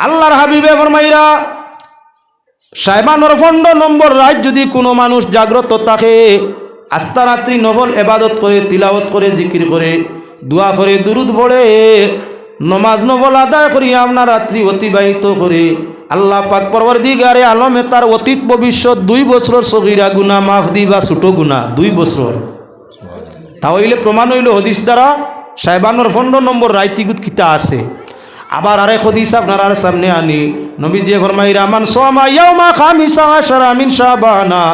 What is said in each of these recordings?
আল্লাহর হাবিবে ফরমাইরা সাহেবানোর ফন্ড নম্বর রাত যদি কোনো মানুষ জাগ্রত থাকে আস্তা রাত্রি নবল এবাদত করে তিলাওত করে, জিকির করে, দোয়া করে, দুরুদ পড়ে, নমাজ নবল আদায় করি, আপনার রাত্রি অতিবাহিত করে, আল্লাহ পাক পরবর দিগারে আলমে তার অতীত ভবিষ্যৎ দুই বছর সগিরা গুণা মাফ দি বা ছোটো গুণা দুই বছর। তা হইলে প্রমাণ হইল হদিস দ্বারা সাহেবানোর ফন্ড নম্বর রাইতিগুত কিতা আছে। আবার আরেক হদিস আপনার আর সামনে আনি। নবী যে ফরমাই রামান সোমা ইয়াউমা খামিসা আশারা মিন শাবানা,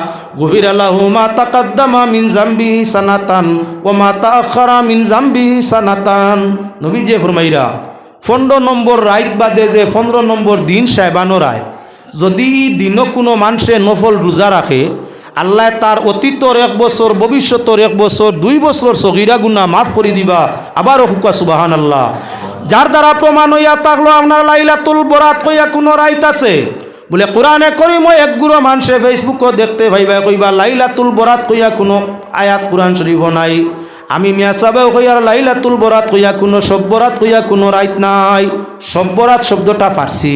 গফির আল্লাহু মা তাকাদ্দামা মিন জামবি সানাতান, ওয়া মা তাআখারা মিন জামবি সানাতান। নবী যে ফরমাইরা, পনেরো নম্বর রাইত বাদে যে পনেরো নম্বর দিন সাহেবানো রায়, যদি দিনও কোনো মানুষে নফল রোজা রাখে আল্লাহ তার অতীতর এক বছর ভবিষ্যতর এক বছর, দুই বছর সগিরা গুণা মাফ করে দিবা। আবারও হুকা সুবাহান আল্লাহ যার দ্বারা প্রমাণ হইয়া থাকল আপনার লাইলাতুল বরাত কইয়া কোনো রাইত আছে? বলে, কোরআনে করি মই এক গুঁড়ো মানুষে ফেসবুকও দেখতে ভাইবা কইবা, লাইলাতুল বরাত কইয়া কোনো আয়াত কোরআন শরীফ নাই। আমি মিয়া সাহেব কইয়ার লাইলাতুল বরাত কইয়া কোনো সব বরাত কইয়া কোনো রাইত নাই। সব বরাত শব্দটা ফার্সি।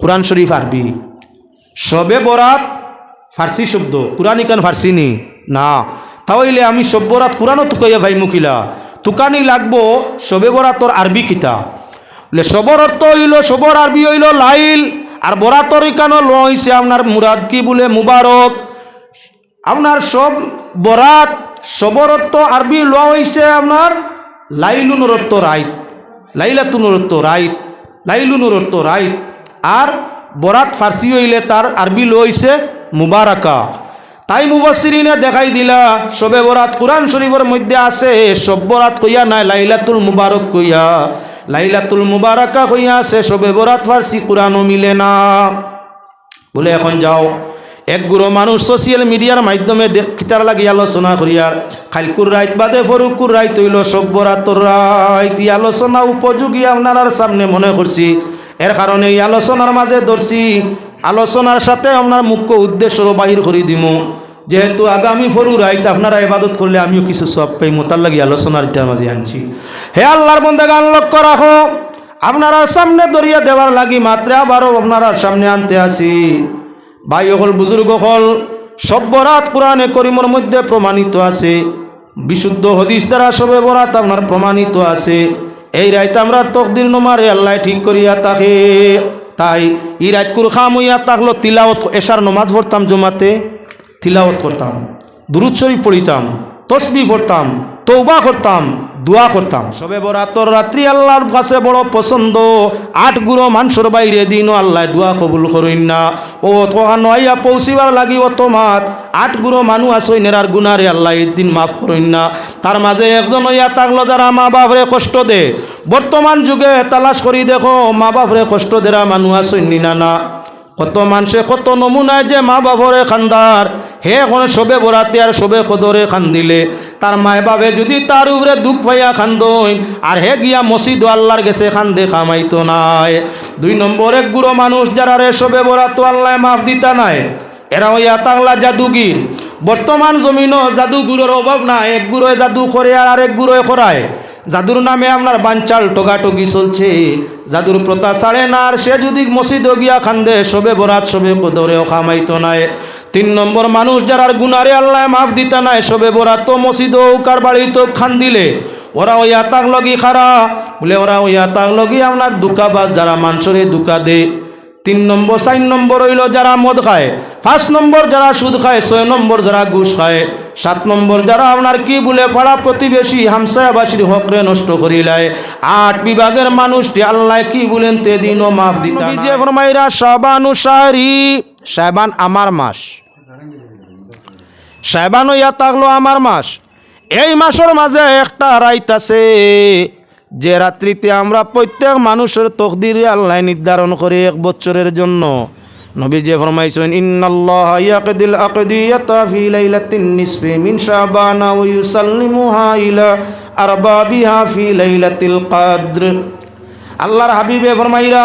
কোরআন শরীফ আরবি। সবে বরাত ফার্সি শব্দ। কোরআন ইকান ফার্সি নি? না। তাহলে আমি সব্যরাত কোরআনও তুকাইয়া ভাই মুকিলা তুকানি লাগবো সবে বরাতর আরবি কিতা। বলে সবর অর্থ হইল, সবর আরবি হইল লাইল, আর বরাতর ইকানো ল আপনার মুরাদ কি বলে? মুবারক। আপনার সব বরাত, সবর অর্থ আরবি ল হইছে আপনার লাইলুনোর অর্থ রাইত লাইলাতুনোর অর্থ রাইত লাইলুনোর অর্থ রাইত। আর বরাত ফার্সি হইলে তার আরবি ল হইছে মুবারাকা। তাই মুবাসিরিনে দেখাই দিলা সবে বরাত কোরআন শরীফের মধ্যে আছে সব বরাত কইয়া নাই, লাইলাতুল মুবারক কইয়া। লাইলাতুল মুবারাকা কইয়া আছে সবে বরাত ফার্সি কোরআনও মিলে না। বলে এখন যাও। এক গুরো মানুষ সোশিয়াল মিডিয়ার মাধ্যমে কিতার লাগি আলোচনা করিয়ার খালকুর রাইত বাদে ফরুকুর রাইত হইল সব বরাতর রাইত। আলোচনা উপযোগী আপনার সামনে মনে করছি। এর কারণে এই আলোচনার মাঝে ধরছি আলোচনার সাথে আপনার মুখ্য উদ্দেশ্য বাহির করে দিমু। যেহেতু আগামী ফরু রাইত আপনারা ইবাদত করলে আমিও কিছু সব পাইমু, তার লাগি আলোচনার এটার মাঝে আনছি। হে আল্লাহর বন্ধে গান লক্ষ্য রাখো আপনারা সামনে দরিয়া দেওয়ার লাগি মাত্রে আবারও আপনারা সামনে আনতে আসি। ভাই হল বুজুর্গ হল সব্যরাত কোরআনে করিমর মধ্যে প্রমাণিত আছে। বিশুদ্ধ হদিস দ্বারা সবে বরাত আপনার প্রমাণিত আছে। এই রাইতে আমরা তকদির নমারে আল্লাহ ঠিক করিয়া তাকে তাই ই রাতকুল খাম হইয়া তাকলো তিলাওত এশার নমাজ পড়তাম জমাতে তিলাওত করতাম, দুরুদ শরীফ পড়িতাম তসবি পড়তাম তৌবা করতাম দোয়া করতাম। সবে বরাতর রাত্রি আল্লাহর কাছে বড় পছন্দ। আট গুরো মানুষের বাইরে দিনও আল্লাহ দোয়া কবুল করইন না। ও তোহান আইয়া পৌঁছিবার লাগি ও তোমাত আট গুরো মানুষ আসই নেরার গুনারে আল্লাহ দিন মাফ করইন না। তার মাঝে একজন হইয়া থাকল যারা মা বাপরে কষ্ট দে। বর্তমান যুগে তালাশ করি দেখো, মা বাপরে কষ্ট দেরা মানুষ আসই না না। কত মানুষে কত নমুনায় যে মা বাবরে খান্দার। হে এখন সবে বরাতে আর সবে কদরে খান্দিলে। তার মায় বাবে যদি তার উপরে দুঃখ পাইয়া খান্দই আর হে গিয়া মসজিদ আল্লাহর গেছে খান্দে খামাইতো নাই। দুই নম্বর গুঁড়ো মানুষ যারা রে সবে বরাতো আল্লাহ মাফ দিতা নাই, এরা হইয়া তাংলা জাদুগির। বর্তমান জমিনও জাদুগুরোর অভাব নাই, এক গুঁড়োয় জাদু করে আর আরেক গুঁড়োয় করায় জাদুর নামে আপনার বাঞ্চাল টোগাটুগি চলছে। জাদুর প্রতা ছাড়ে না, আর সে যদি মসজিদ গিয়া খান্দে, সবে বরাত সবে কদরেও খামাইতো নাই। তিন নম্বর মানুষ যারা গুনারে আল্লাহ মাফ দিতা নাই সবে বরাত তো মসজিদ কার বাড়ি তো খান দিলে। ওরা ওই আতাক লগি খারা। বলে ওরা ওই আতাক লগি আপনার দুকাবাজ যারা মানুষরে দুকা দে। তিন নম্বর চার নম্বর হইল যারা মদ খায়। পাঁচ নম্বর যারা সুদ খায় ছয় নম্বর যারা ঘুষ খায়। সাত নম্বর যারা আপনার কি বলে পাড়া প্রতিবেশী হামসায়াবাসীর হকরে নষ্ট করিলায় আট বিভাগের মানুষটি আল্লাহ কি বলেন তে দিনও মাফ দিতা যে ফরমাইরা সাবানু সারি সাবান আমার মাস। সাবান ইয়া থাকল আমার মাস। এই মাসের মাঝে একটা রাইত আছে, যে রাত্রিতে আমরা প্রত্যেক মানুষের তকদির আল্লাহ নির্ধারণ করে এক বছরের জন্য। নবী যে ফরমাইছেন, ইন্নাল্লাহ ইয়াকদিল আকদিয়াতা ফি লাইলাতিন নিসফি মিন শাবান ওয়া ইউসাল্লিমুহা ইলা আরবাবিহা ফি লাইলাতিল কদর। আল্লাহর হাবিবে ফরমাইরা,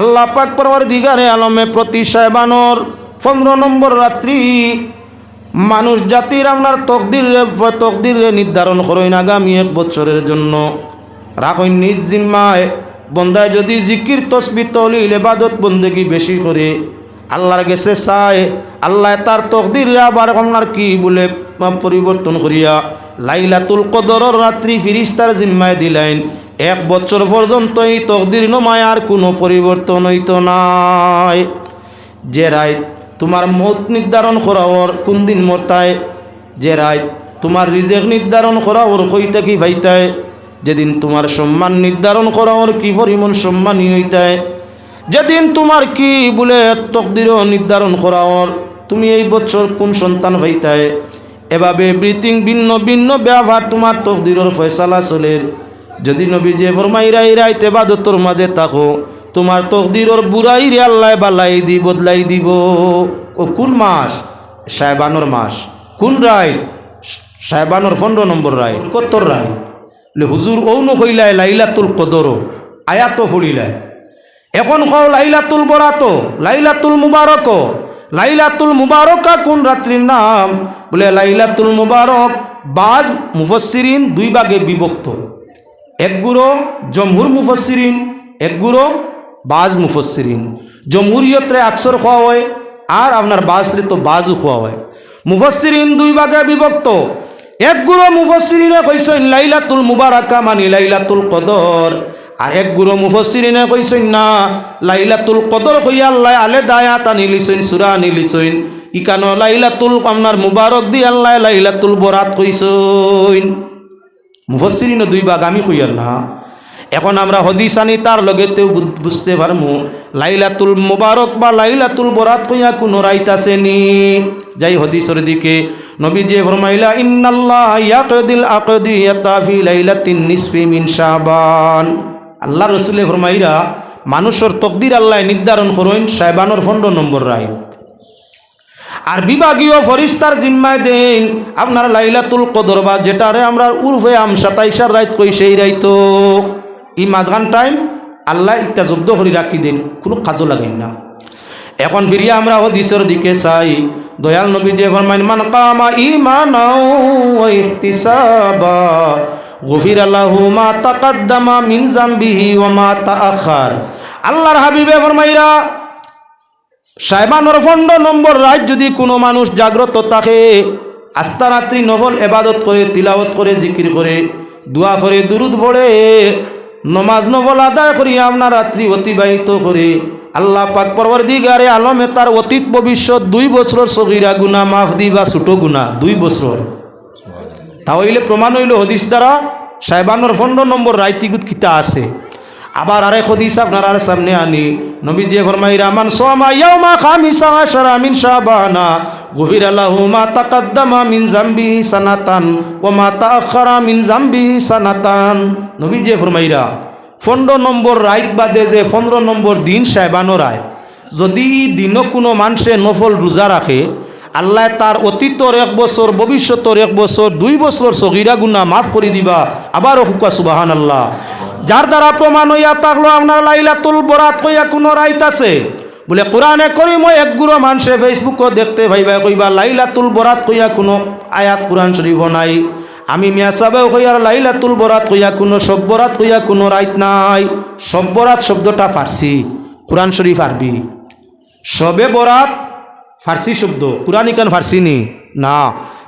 আল্লাহ পাক পরওয়ার দিগারে আলমে প্রতি সাহেবানর পনেরো নম্বর রাত্রি। মানুষ জাতির আপনার তকদির তকদির নির্ধারণ করেন আগামী এক বছরের জন্য। রাখইন নিজ জিম্মায়। বন্দায় যদি জিকির, তসবি তলিল এবাদত বন্দেগি বেশি করে, আল্লাহর গেছে চায়, আল্লাহ তার তকদির আবার আপনার কি বলে পরিবর্তন করিয়া লাইলাতুল কদরের রাত্রি ফিরিস্তার জিম্মায় দিলেন। এক বছর পর্যন্ত এই তকদির নমায় আর কোনো পরিবর্তন হইত নাই। যে রায় তোমার মত নির্ধারণ করাওর কোন দিন মরতায়? যে রায় তোমার রিজেক নির্ধারণ করাওর কইতে কি ভাইতায়? যেদিন তোমার সম্মান নির্ধারণ করাওর কি পরিমাণ সম্মানী হইতায়? যেদিন তোমার কি বলে তকদিরও নির্ধারণ করাওর তুমি এই বছর কোন সন্তান ভাইতায়? এভাবে ব্রিথিং ভিন্ন ভিন্ন ব্যবহার তোমার তকদিরের ফয়সালা চলের যদি নবী যে ফরমাইরা ইরাইতে বাদতর মাঝে থাকো তোমার তকদিরর বুড়াই রে আল্লাহ বালাই দি বদলাই দিব। ও কোন মাস? সাহেবানোর মাস। কোন রায়? সাহেবানোর পনেরো নম্বর রায়। কত্তর রায়? হুজুর ও নকইলাই লাইলাতুল কদরও আয়াতো ফুড়িলাই এখন কও লাইলাতুল বরাত, লাইলাতুল মুবারক, লাইলাতুল মুবারকা কোন রাত্রির নাম? বলে লাইলাতুল মুবারক বাজ মুফসিরিন দুই ভাগে বিভক্ত। এক জমহুর মুফসিরিন এক বাজ মুফসিরিন জমহুরিয়তরে আকসর খাওয়া হয়, আর আপনার বাজরে তো বাজও খাওয়া হয়। মুফসিরিন দুই ভাগে বিভক্ত। এক গুঁড়ো মুফসিরিনে কইসেন লাইলাতুল মুবারাকা মানি লাইলাতুল কদর। আর এক গুরু মুফসিরিনে কইছেন না লাইলাতুল কদর কইয়া আল্লাহ আলে দায়াত আনি লিছেন, সুরা আনি লিছেন। ইকান লাইলাতুল আপনার মুবারক দি আল্লাহ লাইলাতুল বরাত কইছেন। মুফসিরিনে দুই ভাগ আমি কইয়ার না। এখন আমরা হদিস আনি তার লগেতেও বুঝ- বুঝতে পারমু। লাইলাতুল মুবারক বা লাইলাতুল বরাত কইয়া কোনো রাইত আসেনি। যাই হদিসের দিকে নবী যে ফরমাইলা, ইন্নাল্লাহ ইয়াকদিল আকদি ইয়াতাফি লাইলাতিন নিসফি মিন শাবান। আল্লাহ রসুলে ফরমাইরা, মানুষের তকদির আল্লাহ নির্ধারণ করুন সাহেবানোর পনেরো নম্বর রায় আর বিভাগীয় ফরিস্তার জিম্মায় দেন, আপনার লাইলাতুল কদর বা যেটারে আমরা উর্ফে আম সাতাইশার রাইত কই সেই রাইত? ই মাঝখান টাইম আল্লাহ একটা জব্দ করে রাখি দেন, কোনো কাজও লাগেন না। এখন ফিরিয়া আমরা হদিসের দিকে চাই, দয়াল নবী যে ফরমাইন, মান কামা ইমানাও ওয়া গফির আল্লাহু মা তাকাদ্দামা মিন জামবিহি ওয়া মা তা তাআখার। আল্লাহর হাবিবে ফরমাইরা সাহেবানোর ফন্ড নম্বর রাত যদি কোনো মানুষ জাগ্রত থাকে আস্থা রাত্রি নবল এবাদত করে তিলাওত করে, জিকির করে, দোয়া করে, দুরুদ পড়ে নমাজ নবল আদায় করি, আপনার রাত্রি অতিবাহিত করে। আল্লাহ পাক পরবর দিগারে আলমে তার অতীত ভবিষ্যৎ দুই বছর সগিরা গুণা মাফ দি বা ছোটো গুণা দুই বছর। তাহলে প্রমাণ হইল হদিস দ্বারা সাহেবানোর ফন্ড নম্বর রাইতিগুত কিতা আছে। আবার আরেক হদিস আপনার আর সামনে আনি। নবী যে ফরমাই রামান সোমা ইয়াউমা খামিসা আশারা মিন শাবানা। গফির আল্লাহু মা তাকাদ্দামা মিন জামবি সানাতান ওয়া মা তাআখারা মিন জামবি সানাতান। নবী যে ফরমাইরা, পনেরো নম্বর রাইত বাদে যে পনেরো নম্বর দিন সাহেবানো রায়, যদি দিন কোনো মানুষে নফল রোজা রাখে, আল্লাহ তার অতীতর এক বছর, ভবিষ্যতর এক বছর, দুই বছর সগিরা গুণা মাফ করে দিবা। আবারও হুকা সুবাহান আল্লাহ যার দ্বারা প্রমাণ হইয়া থাকল আপনার লাইলাতুল বরাত কইয়া কোনো রাইত আছে? বলে, কোরআনে করি মই এক গুরো মানুষে ফেসবুকও দেখতে ভাইবা কইবা, লাইলাতুল বরাত কইয়া কোনো আয়াত কোরআন শরীফ নাই। আমি মিয়া সাহেব কইয়ার লাইলাতুল বরাত কইয়া কোনো বরাত কইয়া কোনো রাইত নাই। বরাত শব্দটা ফার্সি, কোরআন শরীফ আরবি। সবে বরাত ফার্সি শব্দ কোরআন ইকান ফার্সি নি? না।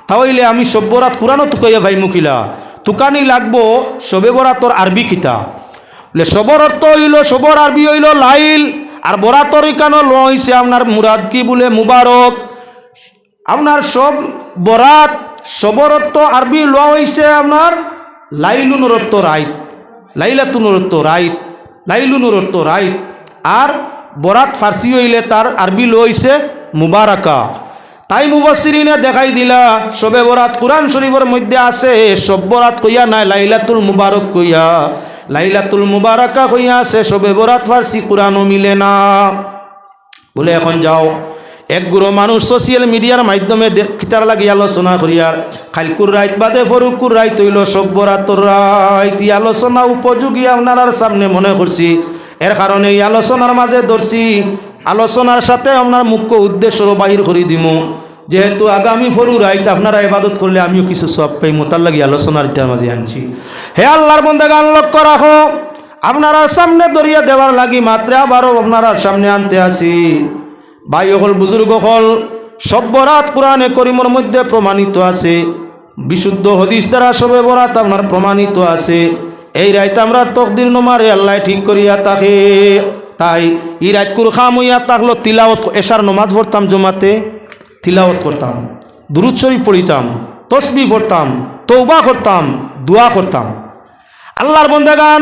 তাহলে আমি সব্যরাত কোরআনও তুকাইয়া ভাই মুখিলা তুকানি লাগবো সবে বরাতর আরবি কিতা? বলে, সবর অর্থ হইল, সবর আরবি হইল লাইল। আর বরাতর ইকানো ল হইছে আপনার মুরাদ কি বলে? মুবারক। আপনার সব বরাত সবর অর্থ আরবি ল হইছে আপনার লাইলুনুর অর্থ রাইত লাইলাতুনুর অর্থ রাইত লাইলুনুর অর্থ রাইত। আর বরাত ফার্সি হইলে তার আরবি ল হইছে মুবারাকা। তাই মুবাসিরিনে দেখাই দিলা, সবে বরাত কোরআন শরীফের মধ্যে আছে, সব বরাত কইয়া নাই, লাইলাতুল মুবারক কইয়া। লাইলাতুল মুবারাকা কইয়া আছে সবে বরাত ফার্সি, কোরআনও মিলে না। বলে এখন যাও। এক গুরু মানুষ সোশিয়াল মিডিয়ার মাধ্যমে কিতার লাগি আলোচনা করিয়ার খালকুর রাইত বাদে ফরুকুর রাইত হইল সভ্যরাতর রাইত। এই আলোচনা উপযোগী আপনার সামনে মনে করছি। এর কারণে এই আলোচনার মাঝে ধরছি, আলোচনার সাথে আপনার মুখ্য উদ্দেশ্য বাহির করে দিমু। যেহেতু আগামী ফরু রাইত আপনারা ইবাদত করলে আমিও কিছু সব পাইমু, তার লাগি আলোচনার এটার মাঝে আনছি। হে আল্লাহর বন্ধে গান লক্ষ্য রাখো, আপনারা সামনে দরিয়া দেওয়ার লাগি মাত্রে আবারও আপনারা সামনে আনতে আসি। ভাই হল বুজুর্গ হল সব্যরাত কোরআনে করিমর মধ্যে প্রমাণিত আছে। বিশুদ্ধ হদিস দ্বারা সবে বরাত আপনার প্রমাণিত আছে। এই রাইতে আমরা তকদির নমারে আল্লাহ ঠিক করিয়া তাকে, তাই ই কুর খাম হইয়া তাকলো তিলাওত এশার নমাজ পড়তাম জমাতে। তিলাওত করতাম, দুরুদ পড়িতাম তসবি পড়তাম তৌবা করতাম, দোয়া করতাম। আল্লাহর বন্দেগান,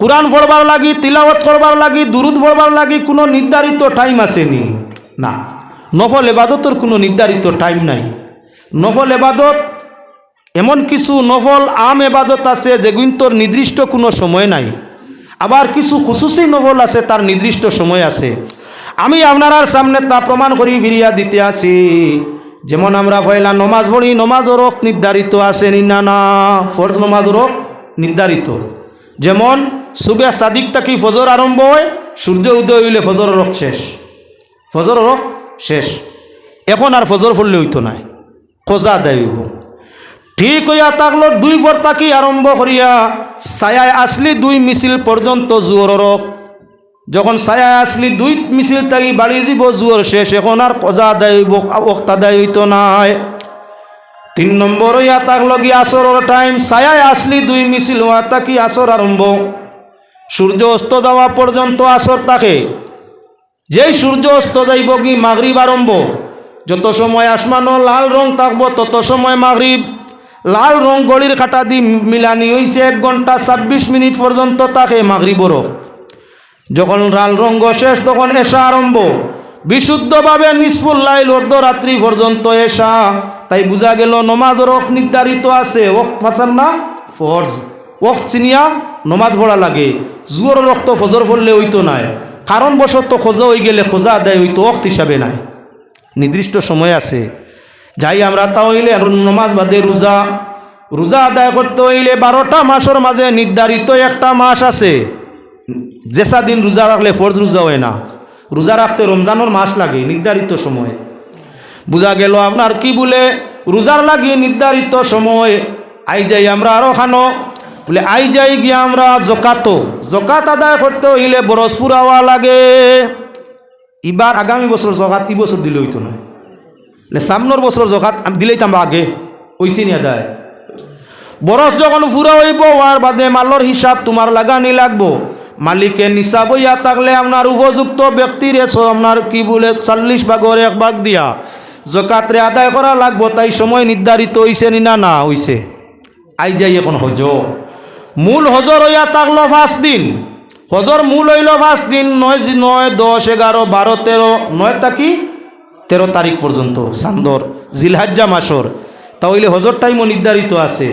কোরআন পড়বার লাগি, তিলাওয়াত করবার লাগি, দুরুদ পড়বার লাগি কোনো নির্ধারিত টাইম আসেনি। না, নফল এবাদতের কোনো নির্ধারিত টাইম নাই। নফল এবাদত এমন কিছু নফল আম এবাদত আছে যেগুলোর নির্দিষ্ট কোনো সময় নাই। আবার কিছু খুশুসি নফল আছে তার নির্দিষ্ট সময় আছে। আমি আপনার সামনে তা প্রমাণ করি, ফিরিয়া দিতে আসি। যেমন আমরা পয়লা নমাজ পড়ি নমাজের রক নির্ধারিত আছে নি, না, ফরজ নমাজের রক নির্ধারিত। যেমন সুবে সাদিক তাকি ফজর আরম্ভ হয়, সূর্য উদয় হইলে ফজর রক শেষ। ফজর রক শেষ। এখন আর ফজর পড়লে হইতো নাই খোঁজা দেয় হইব। ঠিক হইয়া থাকল, দুই ভর তাকি আরম্ভ করিয়া, ছায়ায় আসলি দুই মিছিল পর্যন্ত জুয়র রক যখন ছায়ায় আসলি দুই মিছিল থাকি বাড়ি যাব জুয়র শেষ এখন আর কজা দেয় অক্তা দেয় হইতো নাই। তিন নম্বর হইয়া থাকল কি আসরের টাইম ছায়ায় আসলি দুই মিছিল হওয়া তাকি আসর আরম্ভ? সূর্য অস্ত যাওয়া পর্যন্ত আসর থাকে যেই সূর্য অস্ত যাইব কি মাগরিব আরম্ভ? যত সময় আসমানো লাল রং থাকব, তত সময় মাগরিব। লাল রং গলির কাটা দি মিলানি হইছে এক ঘণ্টা ছাব্বিশ মিনিট পর্যন্ত থাকে মাগরিবরও। যখন লাল রঙ্গ শেষ, তখন এসা আরম্ভ। বিশুদ্ধভাবে নিষ্ফুল লাইল অর্ধরাত্রি পর্যন্ত এসা তাই বোঝা গেল, নমাজের অক নির্ধারিত আছে। ওক ফাঁসান না, ফরজ। ওক চিনিয়া নমাজ পড়া লাগে। জুয়োর রক্ত ফজর পড়লে হইতো নাই। কারণবশত খোঁজা হয়ে গেলে খোঁজা আদায় হইতো অক্ত হিসাবে নাই। নির্দিষ্ট সময় আছে। যাই আমরা তা হইলে নমাজ বাদে রোজা। রোজা আদায় করতে হইলে বারোটা মাসের মাঝে নির্ধারিত একটা মাস আছে। যেসা দিন রোজা রাখলে ফরজ রোজা হয় না, রোজা রাখতে রমজানের মাস লাগে, নির্ধারিত সময়। বোঝা গেল আপনার কি বলে, রোজার লাগে নির্ধারিত সময়, আই যাই আমরা আরও খানো। বলে, আই যাই গিয়ে আমরা জকাতো জকাত আদায় করতে হইলে বরস পুরাওয়া লাগে। এবার আগামী বছর জকাত ই বছর দিলে হইতো না। সামনের বছর জকাত আমি দিলেই তাম আগে, ওইসি নি আদায়। বরস যখন ফুরা হইব আর বাদে মালর হিসাব তোমার লাগানি লাগবো। মালিকের নিসাব হইয়া থাকলে আপনার উপযুক্ত ব্যক্তির এসো আপনার কি বলে, চল্লিশ ভাগর এক ভাগ দিয়া। জকাতরে আদায় করা লাগবো, তাই সময় নির্ধারিত হইছে নি না না হইছে। আই যাই এখন হজ মূল হজর হইয়া থাকল পাঁচ দিন। হজর মূল হইল পাঁচ দিন, নয় নয়, দশ, এগারো, বারো, তেরো নয় তাকি তেরো তারিখ পর্যন্ত, সান্দর, জিলহাজ্জা মাসর। তাহলে হজর টাইমও নির্ধারিত আছে।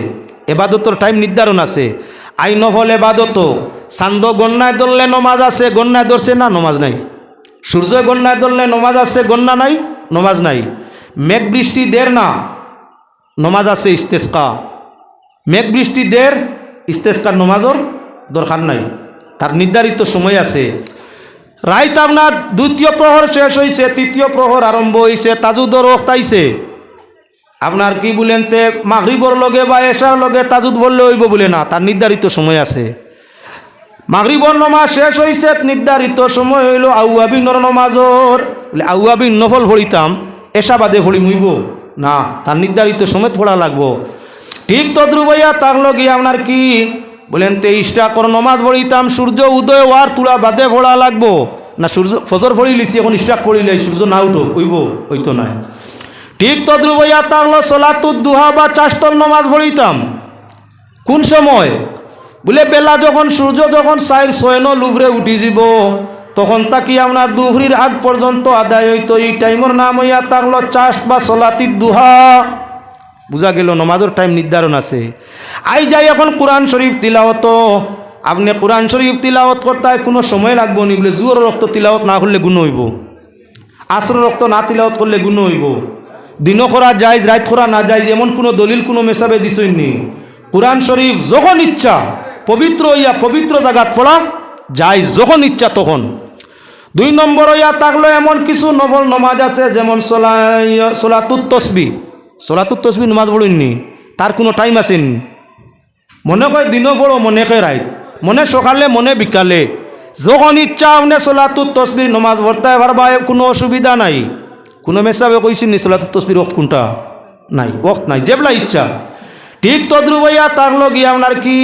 এবাদতর টাইম নির্ধারণ আছে। আই নফল এবাদত। চান্দ গন্যায় ধরলে নমাজ আছে, গন্যায় ধরছে না, নমাজ নাই। সূর্য গন্যায় ধরলে নমাজ আছে, গন্যা নাই, নমাজ নাই। মেঘ বৃষ্টি দের না, নমাজ আছে, ইস্তেস্কা। মেঘ বৃষ্টি দের ইস্তেস্কার নমাজর দরকার নাই। তার নির্ধারিত সময় আছে। রাইত আপনার দ্বিতীয় প্রহর শেষ হয়েছে তৃতীয় প্রহর আরম্ভ হয়েছে তাজুদর ওক্তাইছে আপনার কি বলেন তে, মাগরিবর লগে বা এশার লগে তাজুদ বললে হইব বলে না, তার নির্ধারিত সময় আছে। মাগরিবর নমাজ শেষ হয়েছে নির্ধারিত সময় হইল আউয়াবিনর নমাজর। বলে আউয়াবিন নফল ভরিতাম এসা বাদে ভরি মুইব। না, তার নির্ধারিত সময় পড়া লাগবো। ঠিক তদ্রুবইয়া তার লগে আপনার কি? বলেন, তেইশটা কর নমাজ পড়িতাম, সূর্য উদয় ওয়ার তুলা বাদে ভরা লাগবো। না, সূর্য, ফজর ভরি লিছি, এখন স্টাক পড়িলে সূর্য না উঠো হইব হইতো না ঠিক তদ্রুবইয়া তাহলো সোলাতুর দুহা বা চাষ্টর নমাজ পড়িতাম। কোন সময়? বলে, বেলা যখন, সূর্য যখন সাইর ছয়ন লুভরে উঠি যাব, তখন তাকি আপনার দুহরির আগ পর্যন্ত আদায় হইতো। এই টাইমের নাম হইয়া তাহলো চাষ বা সলাতির দুহা। বুঝা গেল, নমাজের টাইম নির্ধারণ আছে। আই যাই এখন কোরআন শরীফ তিলাওত আপনি কোরআন শরীফ তিলাওত করতে কোনো সময় লাগবো নি, বলে জুয়োর রক্ত তিলাওত না করলে গুণ হইব। আসর রক্ত না তিলাওত করলে গুণ হইব। দিন করা যায় রাত করা না যায় এমন কোনো দলিল, কোনো মেসাবে দিছইনি কোরআন শরীফ যখন ইচ্ছা পবিত্র হইয়া পবিত্র জায়গাত পড়া যায় যখন ইচ্ছা তখন। দুই নম্বর হইয়া থাকল এমন কিছু নবল নমাজ আছে, যেমন তসবি। সোলাতুত তসবি নমাজ পড়িনি তার কোনো টাইম আছেন মনে কয় দিনও পড়ো, মনে কয় রাইত। মনে সকালে, মনে বিকালে। যখন ইচ্ছা আপনি সোলাতুর তসবির নমাজ ভর্তায় পারবা কোনো অসুবিধা নাই। কোনো মেসাবে কইছি নি সোলাতুর তসবির কোনটা? নাই ওক্ত নাই, যেবলা ইচ্ছা। ঠিক তদ্রু ভাইয়া তার লগিয়ে আপনার কি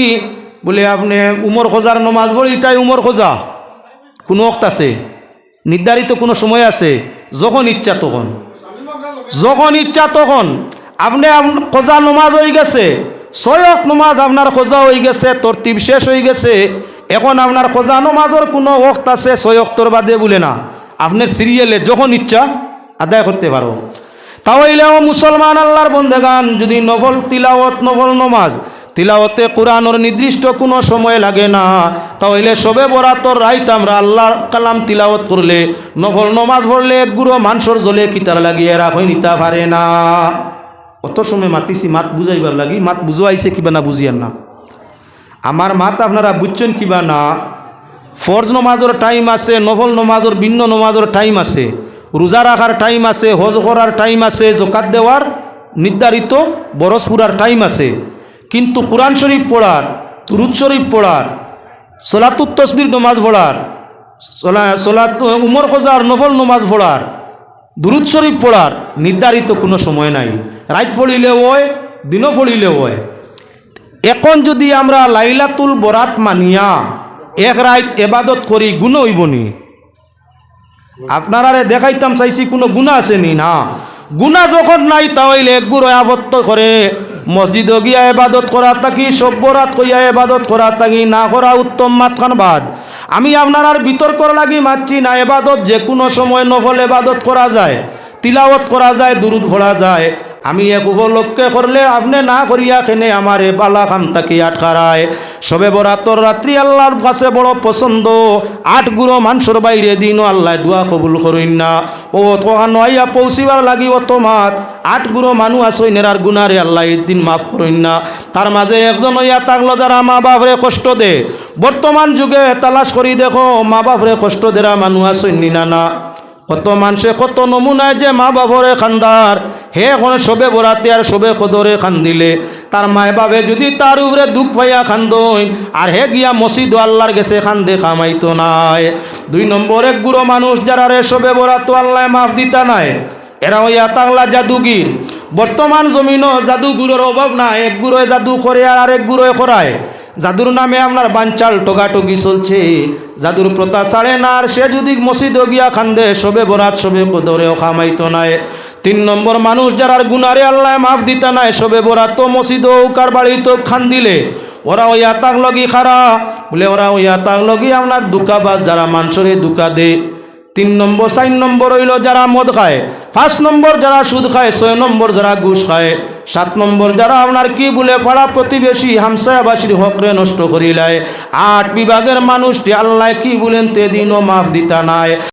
বলে, আপনি উমর খোঁজার নমাজ পড়ি, তাই উমর খোঁজা। কোনো অক্ত আছে? নির্ধারিত কোনো সময় আছে? যখন ইচ্ছা তখন। যখন ইচ্ছা তখন। আপনি আপ- খোঁজা নমাজ হয়ে গেছে। ছয়ক নমাজ আপনার খোঁজা হয়ে গেছে, তরতিব শেষ হয়ে গেছে। এখন আপনার খোঁজা নমাজের কোনো ওক্ত আছে? ছয়ক্তর বাদে বলে না। আপনার সিরিয়ালে যখন ইচ্ছা আদায় করতে পারো। তাহলেও মুসলমান আল্লাহর বন্দেগান, যদি নফল তিলাওয়াত, নফল নমাজ তিলাওয়াতে কোরআনর নির্দিষ্ট কোনো সময় লাগে না। তাহলে সবে বরাতর রাইত আমরা আল্লাহর কালাম তিলাওয়াত করলে, নফল নমাজ পড়লে এক গুঁড়ো মানসর জলে কিতার লাগিয়ে রাখই নিতে পারে না। অত সময় মাতিছি, মাত বুঝাইবার লাগি, মাত বুঝাইছে কিবা না বুঝিয়ার না। আমার মাত আপনারা বুঝছেন কিবা না? ফরজ নমাজের টাইম আছে, নফল নমাজের ভিন্ন নমাজের টাইম আছে, রোজা রাখার টাইম আছে, হজ করার টাইম আছে জকাত দেওয়ার নির্ধারিত বরস পুরার টাইম আছে। কিন্তু কোরআন শরীফ পড়ার তুরুদ শরীফ পড়ার, সোলাতুত তসবির নমাজ পড়ার, সোলা, সোলাত, উমর খোঁজার, নফল নমাজ পড়ার, দুরুদ শরীফ পড়ার নির্ধারিত কোনো সময় নাই। রাত পড়িলে হয়, দিনও পড়িলে হয়। এখন যদি আমরা লাইলাতুল বরাত মানিয়া এক রাত এবাদত করি, গুণ হইবনি। আপনারা দেখাইতাম চাইছি কোনো গুণা আসেনি না। গুণা যখন নাই তাহলে একগুলো আবত্ত করে মসজিদ গিয়া এবাদত করা থাকি সভ্যরাত কইয়া এবাদত করা থাকি, না করা উত্তম মাতখান বাদ। আমি আপনার বিতর্ক লাগি মাতছি না এবাদত যে কোনো সময় নফল এবাদত করা যায়, তিলাওয়াত করা যায়, দুরুদ ভরা যায়। আমি এক উপলক্ষে করলে আপনি না করিয়া কেনে আমার বালা খাম তাকে আটকারায়। সবে বরাতর রাত্রি আল্লাহর কাছে বড় পছন্দ। আট গুঁড়ো মানুষের বাইরে দিনও আল্লাহ দোয়া কবুল করইন না। ও তখন আইয়া পৌঁছিবার লাগি অত মাত আট গুঁড়ো মানুষ আসই নেরার গুনারে আল্লাহ দিন মাফ করইন না। তার মাঝে একজন ইয়া তাকলো যারা মা বাপরে কষ্ট দে। বর্তমান যুগে তালাশ করি দেখো, মা বাপরে কষ্ট দেরা মানুষ আসই না না। কত মানুষে কত নমুনায় যে মা বাবরে খান্দার। হে এখন সবে বরাতে আর সবে কদরে খান্দিলে। তার মায় বাবে যদি তার উপরে দুঃখ পাইয়া খান্দইন, আর হে গিয়া মসজিদ আল্লাহর গেছে খান্দে খামাইতো নাই। দুই নম্বর এক গুঁড়ো মানুষ যারা রে সবে বরাতো আল্লাহ মাফ দিতা নাই, এরা হইয়া তাংলা জাদুগির। বর্তমান জমিন জাদুগুরোর অভাব নাই, এক গুঁড়োয় জাদু করে আর আরেক গুঁড়োয় করায় জাদুর নামে আপনার বাঞ্চাল টোকাটুকি চলছে। জাদুর প্রতা সাড়ে না আর সে যদি মসজিদ গিয়া খান্দে সবে বরাত সবে কদরেও খামাইতো নাই। তিন নম্বর মানুষ যারা গুনারে আল্লাহ মাফ দিতা নাই সবে বরাত তো মসজিদ কার বাড়ি তো খান দিলে ওরা ওই আতাক লগি খারা, বলে ওরা ওই আতাক লগি আপনার দুকাবাজ যারা মানুষরে দুকা দে। তিন নম্বর, চার নম্বর হইল যারা মদ খায়, পাঁচ নম্বর যারা সুদ খায়, ছয় নম্বর যারা ঘুষ খায়। সাত নম্বর, যারা আপনার কি বলে, পাড়া প্রতিবেশী হামসায়াবাসীর হকরে নষ্ট করিলায়। আট বিভাগের মানুষটি আল্লাহ কি বলেন, তে দিনও মাফ দিতা নাই।